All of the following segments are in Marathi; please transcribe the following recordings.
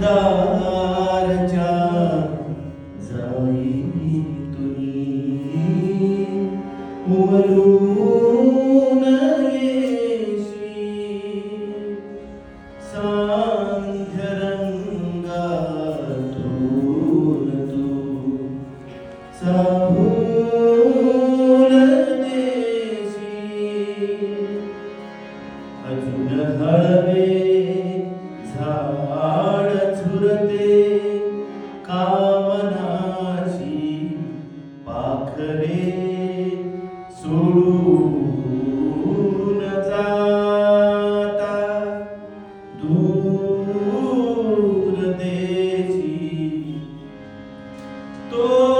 dar ja कामनाची पाखरे सोडून जाता. दूर देशी तो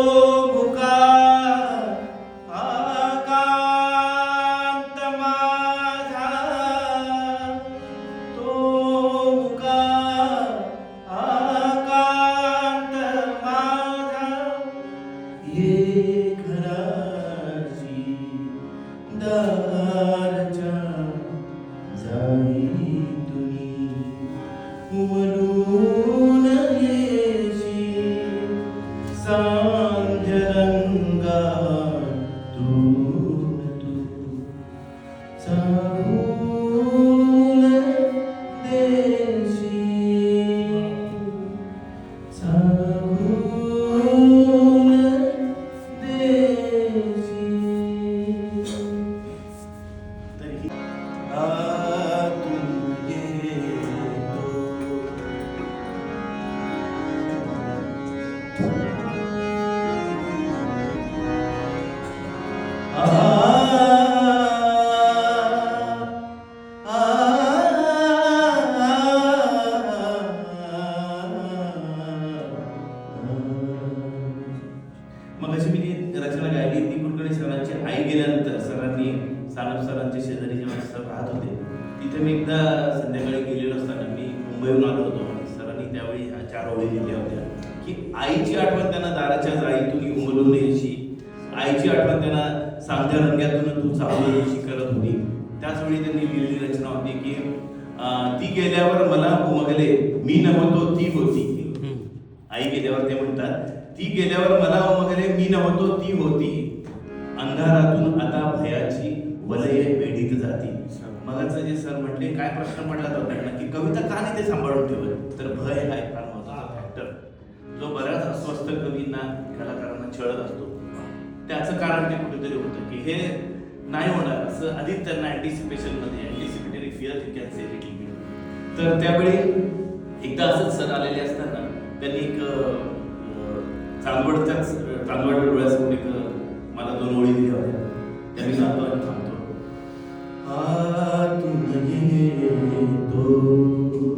you. सर राहत होते. तिथे मी एकदा संध्याकाळी गेलेलो असताना मी मुंबईहून आलो होतो सरांनी त्यावेळी ह्या चार ओळी लिहिल्या होत्या. की आईची आठवण त्यांना दाराच्या जाळीतून उमलून यायची आईची आठवण त्यांना सांध्या रंग्यातून तू चालू यायची करत होती. त्याच वेळी त्यांनी लिहिलेली रचना होती की ती गेल्यावर मला उमगले मी नव्हतो ती होती. आई गेल्यावर ते म्हणतात ती गेल्यावर मला उमगले मी नव्हतो ती होती. अंधारातून आता भयाची वलय वेढीत जाती मगाचं जे सर म्हटले काय प्रश्न पडला होता त्यांना की कविता का नाही ते सांभाळून ठेवत? तर भय हा एक फॅक्टर जो बऱ्याच अस्वस्थ कवींना कलाकारांना छळत असतो. त्याचं कारण ते कुठेतरी होतं की हे नाही होणार असं आधीच त्यांना अँटिसिपेशनमध्ये anticipatory fear can say little bit तर त्यावेळी एकदा असंच सर आलेले असताना त्यांनी एक चांदवडच्याच चांदवड डोळ्यासमोर एक मला दोन ओळी दिल्या होत्या. त्या मी जातो आणि थांबतो आतून येतो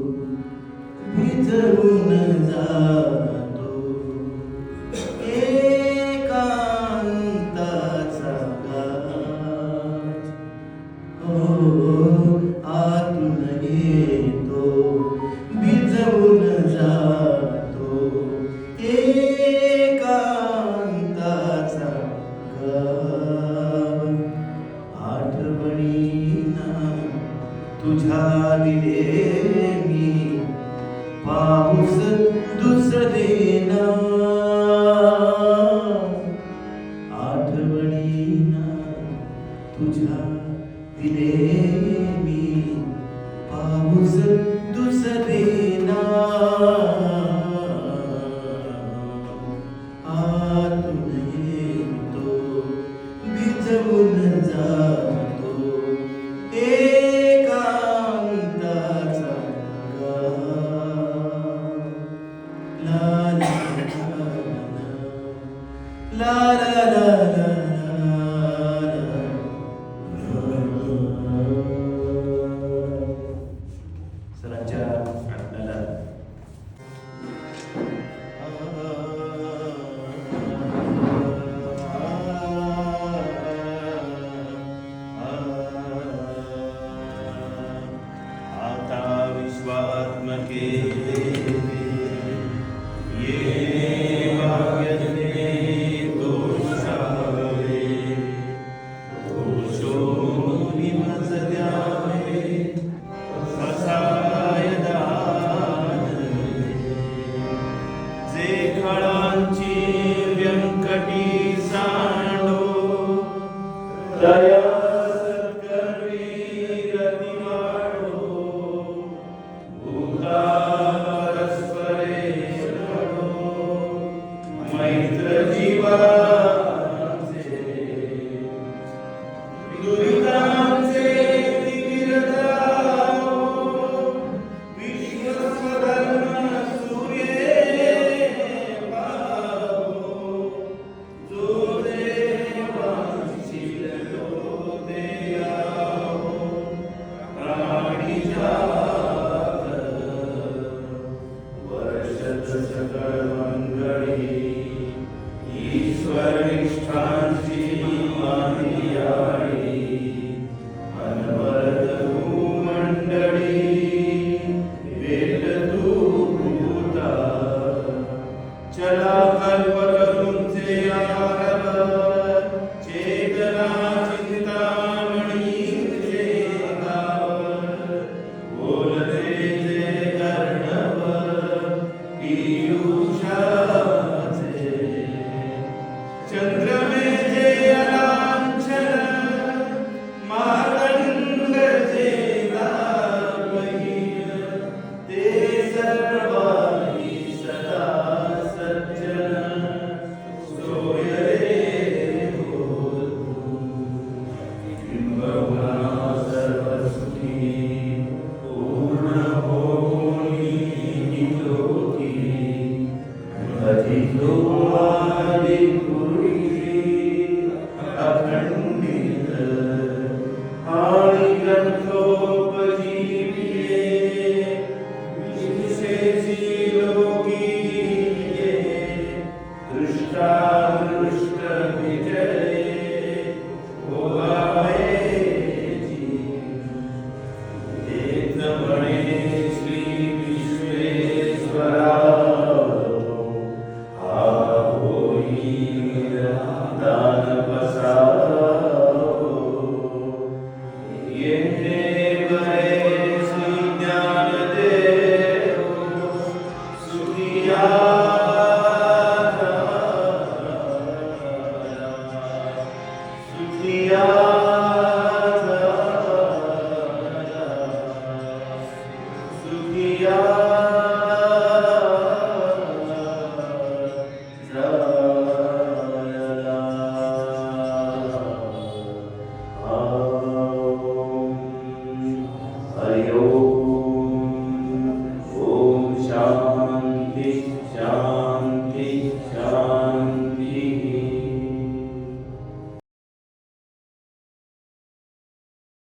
be